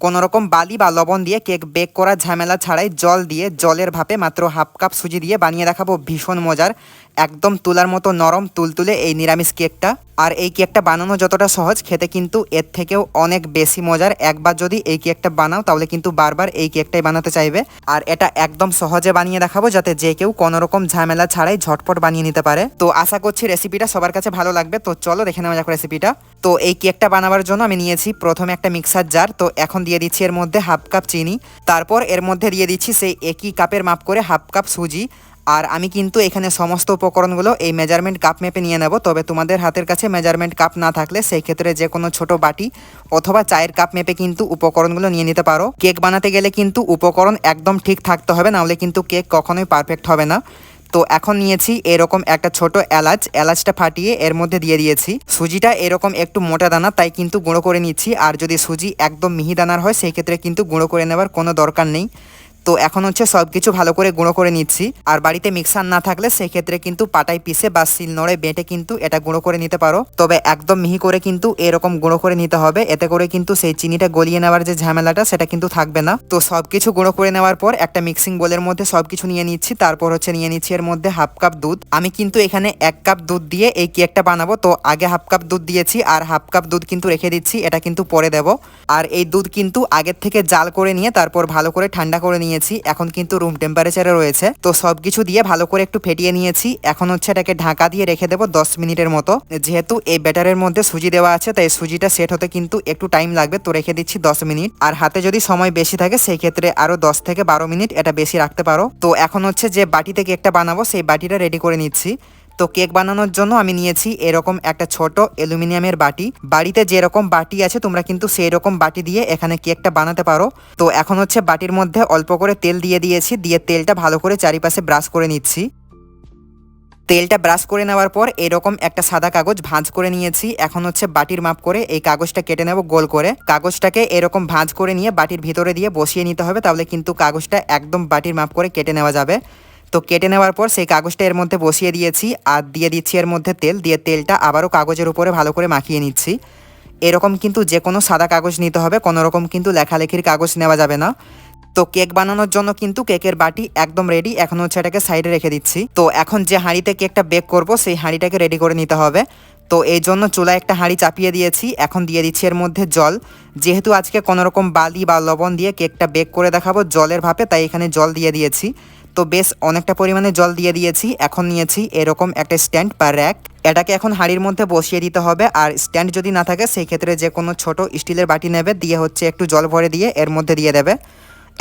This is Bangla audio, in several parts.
কোনো রকম বালি বা লবণ দিয়ে কেক বেক করা ঝামেলা ছাড়াই জল দিয়ে জলের ভাপে মাত্র হাফ কাপ সুজি দিয়ে বানিয়ে দেখাবো ভীষণ মজার, একদম তুলার মতো নরম তুলতুলে এই নিরামিষ কেকটা। আর এই কেকটা বানানো যতটা সহজ, খেতে কিন্তু এর থেকেও অনেক বেশি মজার। একবার যদি এই কেকটা বানাও, তাহলে কিন্তু বারবার এই কেকটাই বানাতে চাইবে। আর এটা একদম সহজে বানিয়ে দেখাবো, যাতে যে কেউ কোনো রকম ঝামেলা ছাড়াই ঝটপট বানিয়ে নিতে পারে। তো আশা করছি রেসিপিটা সবার কাছে ভালো লাগবে। তো চলো দেখে নেওয়া যাক রেসিপিটা তো এই কেকটা বানাবার জন্য আমি নিয়েছি প্রথমে একটা মিক্সার জার তো এখন দিয়ে দিচ্ছি এর মধ্যে হাফ কাপ চিনি, তারপর এর মধ্যে দিয়ে দিচ্ছি সেই একই কাপের মাপ করে হাফ কাপ সুজি। আর আমি কিন্তু এখানে সমস্ত উপকরণগুলো এই মেজারমেন্ট কাপ মেপে নিয়ে নেব, তবে তোমাদের হাতের কাছে মেজারমেন্ট কাপ না থাকলে সেই ক্ষেত্রে যে কোনো ছোট বাটি অথবা চায়ের কাপ মেপে কিন্তু উপকরণগুলো নিয়ে নিতে পারো। কেক বানাতে গেলে কিন্তু উপকরণ একদম ঠিক থাকতে হবে, নাহলে কিন্তু কেক কখনোই পারফেক্ট হবে না। তো এখন নিয়েছি এরকম একটা ছোট এলাচ। এলাচটা ফাটিয়ে এর মধ্যে দিয়ে দিয়েছি। সুজিটা এরকম একটু মোটা দানা, তাই কিন্তু গুঁড়ো করে নিচ্ছি। আর যদি সুজি একদম মিহি দানার হয়, সেই ক্ষেত্রে কিন্তু গুঁড়ো করে নেবার কোনো দরকার নেই। তো এখন হচ্ছে সব কিছু ভালো করে গুঁড়ো করে নিচ্ছি। আর বাড়িতে মিক্সার না থাকলে সেক্ষেত্রে কিন্তু পাটায় পিসে বা শিলনোড়ে বেটে কিন্তু এটা গুঁড়ো করে নিতে পারো। তবে একদম মিহি করে কিন্তু এরকম গুঁড়ো করে নিতে হবে। এতে করে কিন্তু সেই চিনিটা গলিয়ে নেওয়ার যে ঝামেলাটা সেটা কিন্তু থাকবে না। তো সব কিছু গুঁড়ো করে নেওয়ার পর একটা মিক্সিং বোলের মধ্যে সব কিছু নিয়ে নিচ্ছি। তারপর হচ্ছে নিয়ে নিচ্ছি এর মধ্যে হাফ কাপ দুধ। আমি কিন্তু এখানে এক কাপ দুধ দিয়ে এই কেকটা বানাবো। তো আগে হাফ কাপ দুধ দিয়েছি আর হাফ কাপ দুধ কিন্তু রেখে দিচ্ছি। এটা কিন্তু পরে দেব। আর এই দুধ কিন্তু আগের থেকে জাল করে নিয়ে তারপর ভালো করে ঠান্ডা করে নিয়েছি, এখন কিন্তু রুম টেম্পারেচারে রয়েছে। তো সব কিছু দিয়ে ভালো করে একটু ফেটিয়ে নিয়েছি। এখন হচ্ছে এটাকে ঢাকা দিয়ে রেখে দেবো দশ মিনিটের মতো। যেহেতু এই ব্যাটারের মধ্যে সুজি দেওয়া আছে, তাই সুজিটা সেট হতে কিন্তু একটু টাইম লাগবে। তো রেখে দিচ্ছি দশ মিনিট। আর হাতে যদি সময় বেশি থাকে, সেই ক্ষেত্রে আরও দশ থেকে বারো মিনিট এটা বেশি রাখতে পারো। তো এখন হচ্ছে যে বাটিতে কেকটা বানাবো, সেই বাটিটা রেডি করে নিচ্ছি। তো কেক বানানোর জন্য আমি নিয়েছি এরকম একটা ছোট অ্যালুমিনিয়ামের বাটি। বাড়িতে যেরকম বাটি আছে, তোমরা কিন্তু সেই রকম বাটি দিয়ে এখানে কেকটা বানাতে পারো। তো এখন হচ্ছে বাটির মধ্যে অল্প করে তেল দিয়ে দিয়েছি, দিয়ে তেলটা ভালো করে চারিপাশে ব্রাশ করে নিচ্ছি। তেলটা ব্রাশ করে নেওয়ার পর এরকম একটা সাদা কাগজ ভাঁজ করে নিয়েছি। এখন হচ্ছে বাটির মাপ করে এই কাগজটা কেটে নেব গোল করে। কাগজটাকে এরকম ভাঁজ করে নিয়ে বাটির ভিতরে দিয়ে বসিয়ে নিতে হবে, তাহলে কিন্তু কাগজটা একদম বাটির মাপ করে কেটে নেওয়া যাবে। তো কেটে নেওয়ার পর সেই কাগজটা এর মধ্যে বসিয়ে দিয়েছি আর দিয়ে দিচ্ছি এর মধ্যে তেল। দিয়ে তেলটা আবারও কাগজের উপরে ভালো করে মাখিয়ে নিচ্ছি। এরকম কিন্তু যে কোনো সাদা কাগজ নিতে হবে, কোনো রকম কিন্তু লেখালেখির কাগজ নেওয়া যাবে না। তো কেক বানানোর জন্য কিন্তু কেকের বাটি একদম রেডি এখন হচ্ছে এটাকে সাইডে রেখে দিচ্ছি। তো এখন যে হাঁড়িতে কেকটা বেক করব, সেই হাঁড়িটাকে রেডি করে নিতে হবে। তো এই জন্য চুলায় একটা হাঁড়ি চাপিয়ে দিয়েছি, এখন দিয়ে দিচ্ছি এর মধ্যে জল। যেহেতু আজকে কোনোরকম বালি বা লবণ দিয়ে কেকটা বেক করে দেখাবো, জলের ভাপে, তাই এখানে জল দিয়ে দিয়েছি। তো বেশ অনেকটা পরিমাণে জল দিয়ে দিয়েছি, এখন নিয়েছি এরকম একটা স্ট্যান্ড বা র্যাক। এটাকে এখন হাঁড়ির মধ্যে বসিয়ে দিতে হবে আর স্ট্যান্ড যদি না থাকে সেই ক্ষেত্রে যে কোনো ছোট স্টিলের বাটি নেবে, দিয়ে হচ্ছে একটু জল ভরে দিয়ে এর মধ্যে দিয়ে দেবে।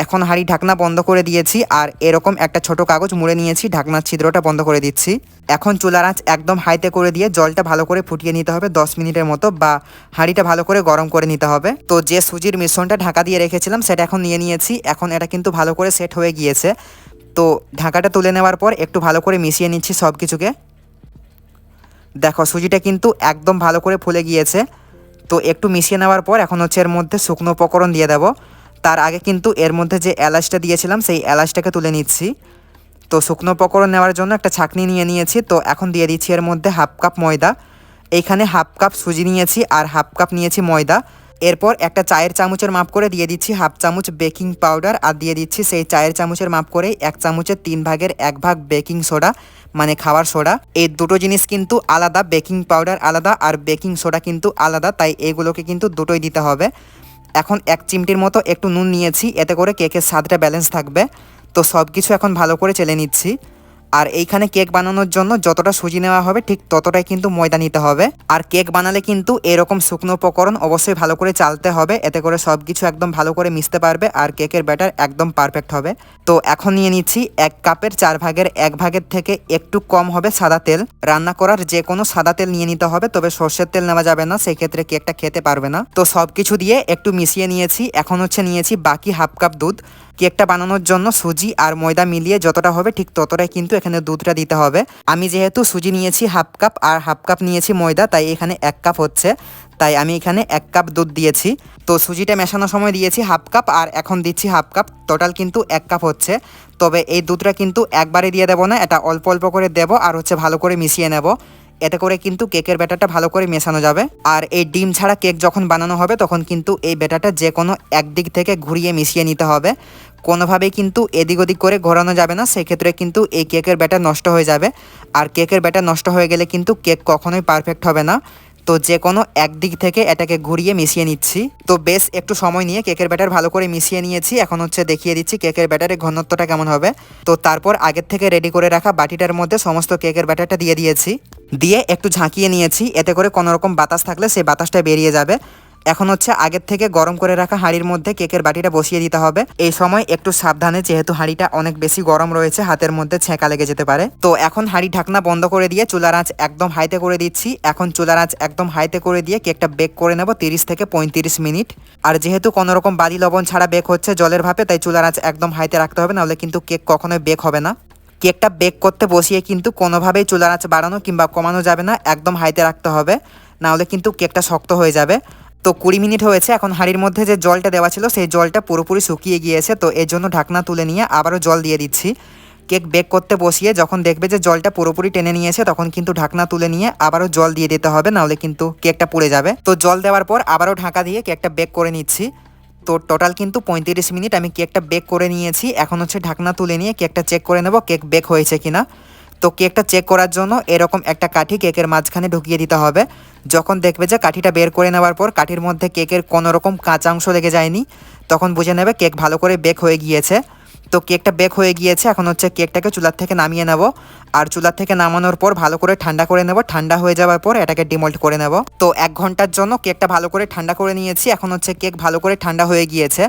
এখন হাঁড়ি ঢাকনা বন্ধ করে দিয়েছি আর এরকম একটা ছোট কাগজ মুড়ে নিয়েছি, ঢাকনার ছিদ্রটা বন্ধ করে দিচ্ছি। এখন চুলার আঁচ একদম হাইতে করে দিয়ে জলটা ভালো করে ফুটিয়ে নিতে হবে দশ মিনিটের মতো বা হাঁড়িটা ভালো করে গরম করে নিতে হবে। তো যে সুজির মিশ্রণটা ঢাকা দিয়ে রেখেছিলাম সেটা এখন নিয়ে নিয়েছি, এখন এটা কিন্তু ভালো করে সেট হয়ে গিয়েছে। তো ঢাকাটা তুলে নেওয়ার পর একটু ভালো করে মিশিয়ে নিচ্ছি সব কিছুকে দেখো, সুজিটা কিন্তু একদম ভালো করে ফুলে গিয়েছে। তো একটু মিশিয়ে নেওয়ার পর এখন হচ্ছে এর মধ্যে শুকনো উপকরণ দিয়ে দেবো। তার আগে কিন্তু এর মধ্যে যে এলাচটা দিয়েছিলাম, সেই এলাচটাকে তুলে নিচ্ছি। তো শুকনো উপকরণ নেওয়ার জন্য একটা ছাকনি নিয়ে নিয়েছি। তো এখন দিয়ে দিচ্ছি এর মধ্যে হাফ কাপ ময়দা। এইখানে হাফ কাপ সুজি নিয়েছি আর হাফ কাপ নিয়েছি ময়দা। এরপর একটা চায়ের চামচের মাপ করে দিয়ে দিচ্ছি হাফ চামচ বেকিং পাউডার আর দিয়ে দিচ্ছি সেই চায়ের চামচের মাপ করে এক চামচের তিন ভাগের এক ভাগ বেকিং সোডা মানে খাওয়ার সোডা। এই দুটো জিনিস কিন্তু আলাদা, বেকিং পাউডার আলাদা আর বেকিং সোডা কিন্তু আলাদা, তাই এগুলোকে কিন্তু দুটোই দিতে হবে। এখন এক চিমটির মতো একটু নুন নিয়েছি, এতে করে কেকের স্বাদটা ব্যালেন্স থাকবে। তো সব কিছু এখন ভালো করে চেলে নিচ্ছি। আর এইখানে কেক বানানোর জন্য যতটা সুজি নেওয়া হবে, ঠিক ততটাই কিন্তু ময়দা নিতে হবে। আর কেক বানালে কিন্তু এরকম শুকনো উপকরণ অবশ্যই ভালো করে চালতে হবে, এতে করে সব কিছু একদম ভালো করে মিশতে পারবে আর কেকের ব্যাটার একদম পারফেক্ট হবে। তো এখন নিয়ে নিচ্ছি এক কাপের চার ভাগের এক ভাগের থেকে একটু কম হবে সাদা তেল। রান্না করার যে কোনো সাদা তেল নিয়ে নিতে হবে, তবে সর্ষের তেল নেওয়া যাবে না সেই ক্ষেত্রে কেকটা খেতে পারবে না। তো সব কিছু দিয়ে একটু মিশিয়ে নিয়েছি, এখন হচ্ছে নিয়েছি বাকি হাফ কাপ দুধ। কেকটা বানানোর জন্য সুজি আর ময়দা মিলিয়ে যতটা হবে ঠিক ততটাই কিন্তু এখানে দুধটা দিতে হবে। আমি যেহেতু সুজি নিয়েছি হাফ কাপ আর হাফ কাপ নিয়েছি ময়দা, তাই এখানে এক কাপ হচ্ছে। তাই আমি এখানে এক কাপ দুধ দিয়েছি। তো সুজিটা মেশানোর সময় দিয়েছি হাফ কাপ আর এখন দিচ্ছি হাফ কাপ। টোটাল কিন্তু এক কাপ হচ্ছে। তবে এই দুধটা কিন্তু একবারে দিয়ে দেবো না, এটা অল্প অল্প করে দেবো আর হচ্ছে ভালো করে মিশিয়ে নেব। এতে করে কিন্তু কেকের ব্যাটারটা ভালো করে মেশানো যাবে। আর এই ডিম ছাড়া কেক যখন বানানো হবে, তখন কিন্তু এই ব্যাটারটা যে কোনো একদিক থেকে ঘুরিয়ে মিশিয়ে নিতে হবে। কোনোভাবেই কিন্তু এদিক ওদিক করে ঘোরানো যাবে না, সেক্ষেত্রে কিন্তু এই কেকের ব্যাটার নষ্ট হয়ে যাবে। আর কেকের ব্যাটার নষ্ট হয়ে গেলে কিন্তু কেক কখনোই পারফেক্ট হবে না। তো যে কোনো একদিক থেকে এটাকে ঘুরিয়ে মিশিয়ে নিচ্ছি। তো বেশ একটু সময় নিয়ে কেকের ব্যাটার ভালো করে মিশিয়ে নিয়েছি। এখন হচ্ছে দেখিয়ে দিচ্ছি কেকের ব্যাটারের ঘনত্বটা কেমন হবে। তো তারপর আগের থেকে রেডি করে রাখা বাটিটার মধ্যে সমস্ত কেকের ব্যাটারটা দিয়ে দিয়েছি। দিয়ে একটু ঝাঁকিয়ে নিয়েছি। এতে করে কোনো রকম বাতাস থাকলে সেই বাতাসটা বেরিয়ে যাবে। এখন হচ্ছে আগের থেকে গরম করে রাখা হাঁড়ির মধ্যে কেকের বাটিটা বসিয়ে দিতে হবে। এই সময় একটু সাবধানে, যেহেতু হাঁড়িটা অনেক বেশি গরম রয়েছে, হাতের মধ্যে ছেঁকা লেগে যেতে পারে। তো এখন হাঁড়ি ঢাকনা বন্ধ করে দিয়ে চুলার আঁচ একদম হাইতে করে দিচ্ছি। এখন চুলার আঁচ একদম হাইতে করে দিয়ে কেকটা বেক করে নেব তিরিশ থেকে পঁয়ত্রিশ মিনিট। আর যেহেতু কোনো রকম বালি লবণ ছাড়া বেক হচ্ছে জলের ভাপে, তাই চুলার আঁচ একদম হাইতে রাখতে হবে, নাহলে কিন্তু কেক কখনোই বেক হবে না। কেকটা বেক করতে বসিয়ে কিন্তু কোনোভাবেই চুলার আঁচ বাড়ানো কিংবা কমানো যাবে না, একদম হাইতে রাখতে হবে। নাহলে কিন্তু কেকটা শক্ত হয়ে যাবে। তো কুড়ি মিনিট হয়েছে, এখন হাঁড়ির মধ্যে যে জলটা দেওয়া ছিল, সেই জলটা পুরোপুরি শুকিয়ে গিয়েছে। তো এর জন্য ঢাকনা তুলে নিয়ে আবারও জল দিয়ে দিচ্ছি। কেক বেক করতে বসিয়ে যখন দেখবে যে জলটা পুরোপুরি টেনে নিয়েছে, তখন কিন্তু ঢাকনা তুলে নিয়ে আবারও জল দিয়ে দিতে হবে নাহলে কিন্তু কেকটা পুড়ে যাবে। তো জল দেওয়ার পর আবারও ঢাকা দিয়ে কেকটা বেক করে নিচ্ছি। তো টোটাল কিন্তু পঁয়ত্রিশ মিনিট আমি কেকটা বেক করে নিয়েছি। এখন হচ্ছে ঢাকনা তুলে নিয়ে কেকটা চেক করে নেব কেক বেক হয়েছে কিনা। তো কেকটা চেক করার জন্য এরকম একটা কাঠি কেকের মাঝখানে ঢুকিয়ে দিতে হবে। যখন দেখবে যে কাঠিটা বের করে নেওয়ার পর কাঠির মধ্যে কেকের কোনো রকম কাঁচা অংশ লেগে যায়নি, তখন বুঝে নেবে কেক ভালো করে বেক হয়ে গিয়েছে। তো কেকটা বেক হয়ে গিয়েছে, এখন হচ্ছে কেকটাকে চুলার থেকে নামিয়ে নেব। আর চুলার থেকে নামানোর পর ভালো করে ঠান্ডা করে নেব, ঠান্ডা হয়ে যাওয়ার পর এটাকে ডিমোল্ট করে নেব। তো এক ঘণ্টার জন্য কেকটা ভালো করে ঠান্ডা করে নিয়েছি, এখন হচ্ছে কেক ভালো করে ঠান্ডা হয়ে গিয়েছে।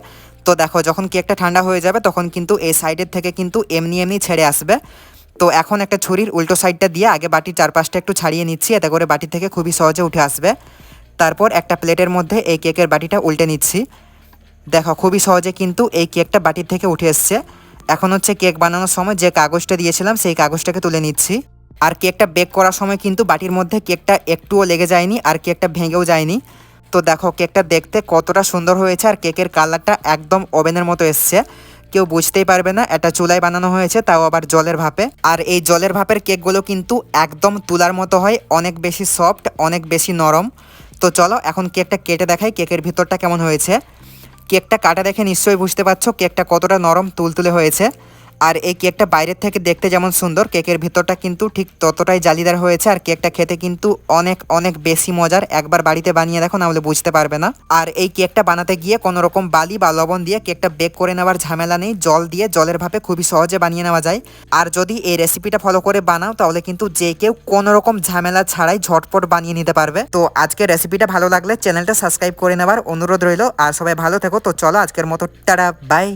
তো দেখো, যখন কেকটা ঠান্ডা হয়ে যাবে, তখন কিন্তু এই সাইডের থেকে কিন্তু এমনি এমনি ছেড়ে আসবে। তো এখন একটা ছুরির উল্টো সাইডটা দিয়ে আগে বাটির চারপাশটা একটু ছাড়িয়ে নিচ্ছি, এতে করে বাটি থেকে খুবই সহজে উঠে আসবে। তারপর একটা প্লেটের মধ্যে এই কেকের বাটিটা উল্টে নিচ্ছি। দেখো, খুবই সহজে কিন্তু এই কেকটা বাটির থেকে উঠে এসছে। এখন হচ্ছে কেক বানানোর সময় যে কাগজটা দিয়েছিলাম, সেই কাগজটাকে তুলে নিচ্ছি। আর কেকটা বেক করার সময় কিন্তু বাটির মধ্যে কেকটা একটুও লেগে যায়নি আর কেকটা ভেঙেও যায়নি। তো দেখো, কেকটা দেখতে কতটা সুন্দর হয়েছে আর কেকের কালারটা একদম ওভেনের মতো এসছে। কেউ বুঝতেই পারবে না, এটা চুলায় বানানো হয়েছে, তাও আবার জলের ভাপে। আর এই জলের ভাপের কেকগুলো কিন্তু একদম তুলার মতো হয়, অনেক বেশি সফট, অনেক বেশি নরম। তো চলো, এখন কেকটা কেটে দেখাই, কেকের ভিতরটা কেমন হয়েছে। কেকটা কাটা দেখে নিশ্চয়ই বুঝতে পারছ কেকটা কতটা নরম তুলতুলে হয়েছে। আর এই কেকটা বাইরের থেকে দেখতে যেমন সুন্দর, কেকের ভিতরটা কিন্তু ঠিক ততটাই জালিদার হয়েছে। আর কেকটা খেতে কিন্তু অনেক অনেক বেশি মজার। একবার বাড়িতে বানিয়ে দেখো, না হলে বুঝতে পারবে না। আর এই কেকটা বানাতে গিয়ে কোনো রকম বালি বা লবণ দিয়ে কেকটা বেক করে নেওয়ার ঝামেলা নেই। জল দিয়ে জলের ভাপে খুবই সহজে বানিয়ে নেওয়া যায়। আর যদি এই রেসিপিটা ফলো করে বানাও, তাহলে কিন্তু যে কেউ কোনো রকম ঝামেলা ছাড়াই ঝটপট বানিয়ে নিতে পারবে। তো আজকের রেসিপিটা ভালো লাগলে চ্যানেলটা সাবস্ক্রাইব করে নেওয়ার অনুরোধ রইল। আর সবাই ভালো থেকো। তো চলো আজকের মতো, টাটা বাই